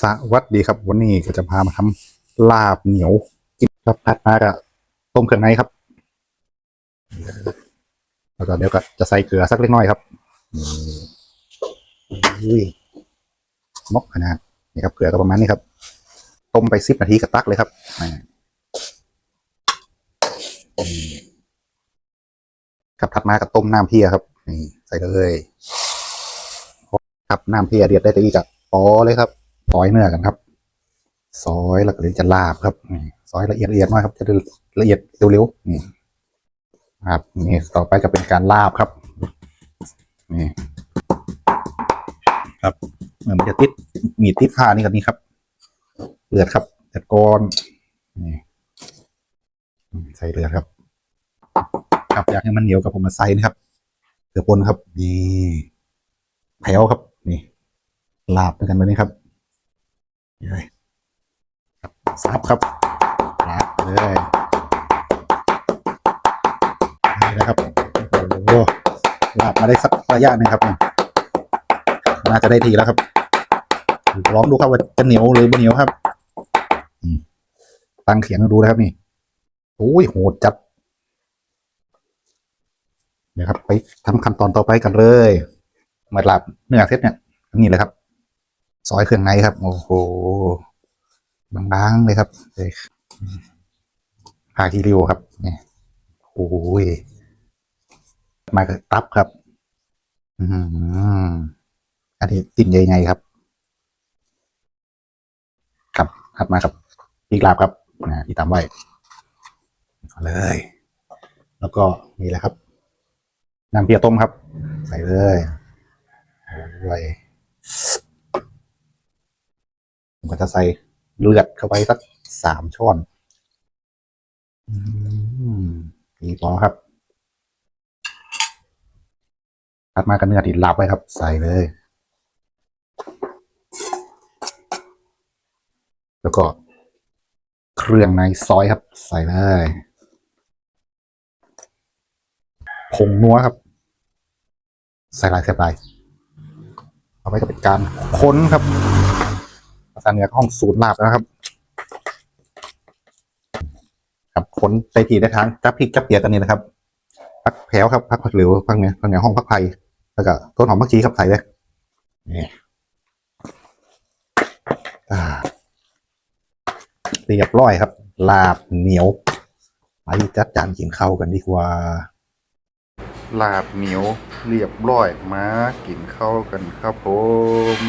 สวัสดีครับ วันนี้ก็จะพามาทำลาบเหนียวกินครับผัดมากะต้มเครื่องในครับ แล้วก็เดี๋ยวก็จะใส่เกลือสักเล็กน้อยครับอุ้ยมกขนาดนี่ครับเกลือก็ประมาณนี้ครับ ต้มไปสิบนาทีก็ตักเลยครับอ่าอืมครับถัดมากับต้มน้ำเพียครับนี่ใส่เลยครับน้ำเพียเดือดได้ตีกับปอเลยครับ อยเนื้อกันครับซอยแล้วก็เลยจะลาบครับซอยละเอียดละเอียดหน่อยครับ จะละเอียดเร็วๆนี่ครับนี่ต่อไปก็เป็นการลาบครับนี่ครับเหมือนมันจะติดมีดติดผ้านี่กันนี่ครับเลือดครับเลือดก้อนนี่ใส่เลือดครับ ครับอยากให้มันเหนียวกับผมมาใส่นะครับเกลือป่นครับนี่แถวครับ นี่ลาบด้วยกันแบบนี้ครับ นี่เลยครับซับครับลาบเลยนี่นะครับโอ้โหลาบมาได้สักระยะหนึงครับน่าจะได้ทีแล้วครับลองดูครับว่าจะเหนียวหรือไม่เหนียวครับตั้งเขียงดูนะครับนี่โอ้ยโหดจัดเดี๋ยวครับ ไปทำขั้นตอนต่อไปกันเลยเมื่อลาบเนื้อเสร็จเนี่ยนี่เลยครับ ซอยเครื่องในครับ โอ้โห บางๆเลยครับพาคีริวครับเนี่ยโอ้ยมากับตับครับ อืมอันนี้ติ่นใหญ่ๆครับ ครับถัดมาครับอีกลาบครับนะที่ตามไว้เอาเลย แล้วก็นี่แหละครับน้ำเปียต้มครับ ใส่เลยโอ้ย ผมก็จะใส่เลือดเข้าไปสักสามช้อนอืมนี่พอครับถัดมากันเนื้อที่ลับไว้ครับ ใส่เลย แล้วก็ เครื่องในซอยครับ ใส่เลยผงนัวครับ ใส่ลายใส่ลายเอาไปก็เป็นการค้นครับ ภาษาเหนือก็ห้องศูนย์ลาบนะครับ ครับผลใจทีได้ทางจับพริกจับเปียกันนี่นะครับพักแผวครับพักผักเหลวพักเนี้ยพักเนี้ยห้องพักไผ่แล้วก็ต้นหอมพักชีครับใส่เลยนี่เรียบร้อยครับ ลาบเหนียวไปจัดจานกินข้าวกันดีกว่า ลาบเหนียวเรียบร้อยมากินข้าวกันครับผม